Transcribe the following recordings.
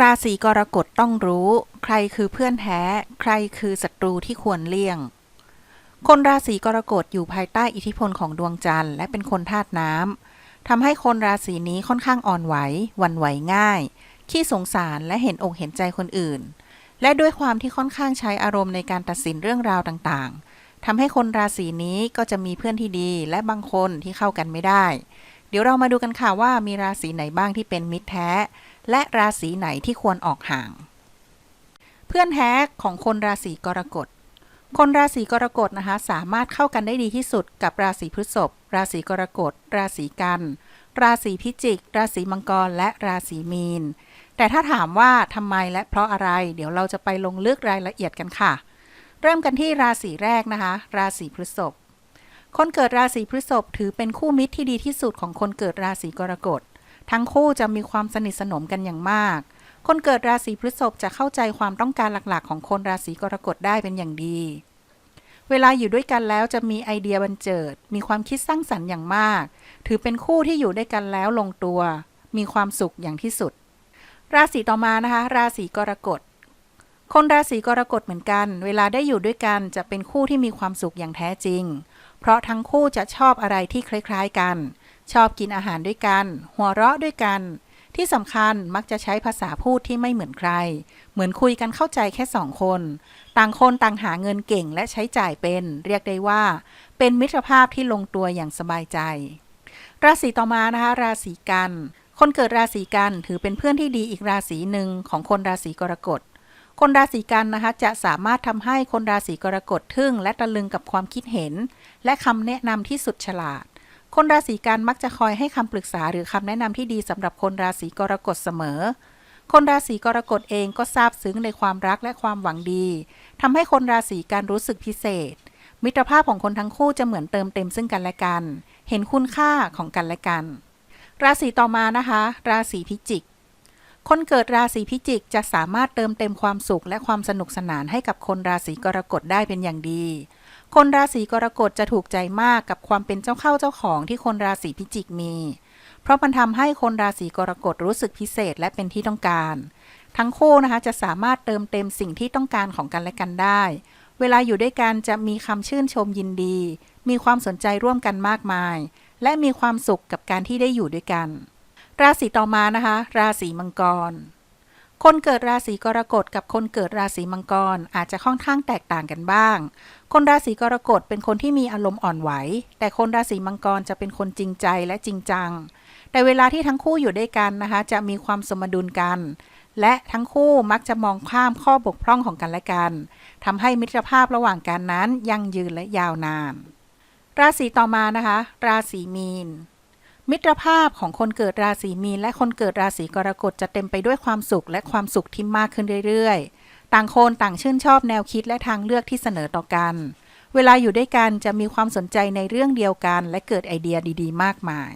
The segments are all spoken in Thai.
ราศีกรกฎต้องรู้ ใครคือเพื่อนแท้ ใครคือศัตรูที่ควรเลี่ยง คนราศีกรกฎอยู่ภายใต้อิทธิพลของดวงจันทร์และเป็นคนธาตุน้ำทำให้คนราศีนี้ค่อนข้างอ่อนไหววันไหวง่าย ขี้สงสารและเห็นอกเห็นใจคนอื่น และด้วยความที่ค่อนข้างใช้อารมณ์ในการตัดสินเรื่องราวต่างๆทำให้คนราศีนี้ก็จะมีเพื่อนที่ดีและบางคนที่เข้ากันไม่ได้ เดี๋ยวเรามาดูกันค่ะว่ามีราศีไหนบ้างที่เป็นมิตรแท้ และราศีไหนที่ควรออกห่าง เพื่อนแท้ของคนราศีกรกฎ คนราศีกรกฎนะคะ สามารถเข้ากันได้ดีที่สุดกับราศีพฤษภ ราศีกรกฎ ราศีกัน ราศีพิจิก ราศีมังกร และราศีมีน แต่ถ้าถามว่าทำไมและเพราะอะไร เดี๋ยวเราจะไปลงลึกรายละเอียดกันค่ะ เริ่มกันที่ราศีแรกนะคะ ราศีพฤษภคนเกิดราศีพฤษภถือเป็นคู่มิตรที่ดีที่สุดของคนเกิดราศีกรกฎ ทั้งคู่จะมีความสนิทสนมกันอย่างมาก คนเกิดราศีพฤษภจะเข้าใจความต้องการหลักๆ ของคนราศีกรกฎได้เป็นอย่างดี เวลาอยู่ด้วยกันแล้วจะมีไอเดียบันเจิด มีความคิดสร้างสรรค์อย่างมาก ถือเป็นคู่ที่อยู่ด้วยกันแล้วลงตัว มีความสุขอย่างที่สุด ราศีต่อมานะคะ ราศีกรกฎคนราศีกรกฎเหมือนกัน เวลาได้อยู่ด้วยกันจะเป็นคู่ที่มีความสุขอย่างแท้จริง เพราะทั้งคู่จะชอบอะไรที่คล้าย ๆกัน ชอบกินอาหารด้วยกัน หัวเราะด้วยกัน ที่สำคัญมักจะใช้ภาษาพูดที่ไม่เหมือนใคร เหมือนคุยกันเข้าใจแค่สองคน ต่างคนต่างหาเงินเก่งและใช้จ่ายเป็น เรียกได้ว่า เป็นมิตรภาพที่ลงตัวอย่างสบายใจ ราศีต่อมานะคะ ราศีกัน คนเกิดราศีกันถือเป็นเพื่อนที่ดีอีกราศีหนึ่งของคนราศีกรกฎคนราศีกันนะคะ จะสามารถทำให้คนราศีกรกฎทึ่ง และตะลึงกับความคิดเห็น และคำแนะนำที่สุดฉลาด คนราศีกันมักจะคอยให้คำปรึกษาหรือคำแนะนำที่ดีสำหรับคนราศีกรกฎเสมอ คนราศีกรกฎเองก็ซาบซึ้งในความรักและความหวังดีทำให้คนราศีกันรู้สึกพิเศษ มิตรภาพของคนทั้งคู่จะเหมือนเติมเต็มซึ่งกันและกัน เห็นคุณค่าของกันและกัน ราศีต่อมานะคะ ราศีพิจิก คนเกิดราศีพิจิกจะสามารถเติมเต็มความสุขและความสนุกสนานให้กับคนราศีกรกฎได้เป็นอย่างดี คนราศีกรกฎจะถูกใจมากกับความเป็นเจ้าเข้าเจ้าของที่คนราศีพิจิกมี เพราะมันทำให้คนราศีกรกฎรู้สึกพิเศษและเป็นที่ต้องการ ทั้งคู่นะคะจะสามารถเติมเต็มสิ่งที่ต้องการของกันและกันได้ เวลาอยู่ด้วยกันจะมีคำชื่นชมยินดี มีความสนใจร่วมกันมากมาย และมีความสุขกับการที่ได้อยู่ด้วยกัน ราศีต่อมานะคะ ราศีมังกร คนเกิดราศีกรกฎกับคนเกิดราศีมังกรอาจจะค่อนข้างแตกต่างกันบ้าง คนราศีกรกฎเป็นคนที่มีอารมณ์อ่อนไหว แต่คนราศีมังกรจะเป็นคนจริงใจและจริงจัง แต่เวลาที่ทั้งคู่อยู่ด้วยกันนะคะ จะมีความสมดุลกัน และทั้งคู่มักจะมองข้ามข้อบกพร่องของกันและกันทำให้มิตรภาพระหว่างกันนั้นยั่งยืนและยาวนาน ราศีต่อมานะคะ ราศีมีน มิตรภาพของคนเกิดราศีมีนและคนเกิดราศีกรกฎจะเต็มไปด้วยความสุขและความสุขที่มากขึ้นเรื่อยๆ ต่างคนต่างชื่นชอบแนวคิดและทางเลือกที่เสนอต่อกัน เวลาอยู่ด้วยกันจะมีความสนใจในเรื่องเดียวกัน และเกิดไอเดียดีๆ มากมาย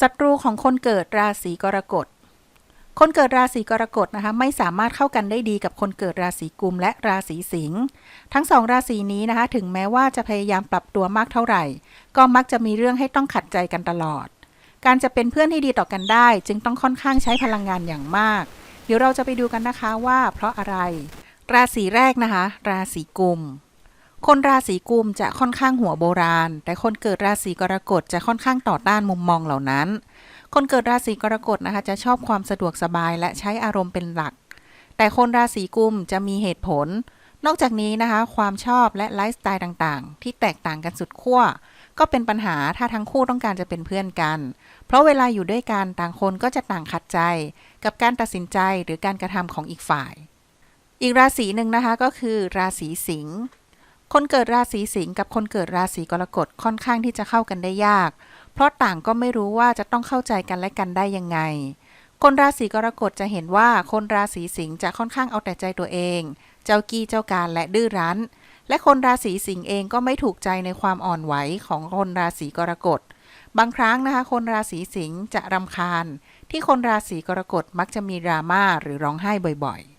ศัตรูของคนเกิดราศีกรกฎ คนเกิดราศีกรกฎนะคะไม่สามารถเข้ากันได้ดีกับคนเกิดราศีกุมและราศีสิงห์ ทั้งสองราศีนี้นะคะถึงแม้ว่าจะพยายามปรับตัวมากเท่าไหร่ ก็มักจะมีเรื่องให้ต้องขัดใจกันตลอด การจะเป็นเพื่อนที่ดีต่อกันได้ จึงต้องค่อนข้างใช้พลังงานอย่างมาก เดี๋ยวเราจะไปดูกันนะคะว่า เพราะอะไร ราศีแรกนะคะ ราศีกุม คนราศีกุมจะค่อนข้างหัวโบราณ แต่คนเกิดราศีกรกฎจะค่อนข้างต่อต้านมุมมองเหล่านั้น คนเกิดราศีกรกฎนะคะ จะชอบความสะดวกสบายและใช้อารมณ์เป็นหลัก แต่คนราศีกุมจะมีเหตุผล นอกจากนี้นะคะ ความชอบและไลฟ์สไตล์ต่างๆ ที่แตกต่างกันสุดขั้ว ก็เป็นปัญหาถ้าทั้งคู่ต้องการจะเป็นเพื่อนกัน เพราะเวลาอยู่ด้วยกันต่างคนก็จะต่างขัดใจ กับการตัดสินใจหรือการกระทำของอีกฝ่าย อีกราศีหนึ่งนะคะก็คือราศีสิงห์คนเกิดราศีสิงห์กับคนเกิดราศีกรกฎค่อนข้างที่จะเข้ากันได้ยาก เพราะต่างก็ไม่รู้ว่าจะต้องเข้าใจกันและกันได้ยังไง คนราศีกรกฎจะเห็นว่าคนราศีสิงห์จะค่อนข้างเอาแต่ใจตัวเอง เจ้ากี้เจ้าการและดื้อรั้น และคนราศีสิงห์เองก็ไม่ถูกใจในความอ่อนไหวของคนราศีกรกฎ บางครั้งนะคะ คนราศีสิงห์จะรำคาญ ที่คนราศีกรกฎมักจะมีดราม่าหรือร้องไห้บ่อยๆ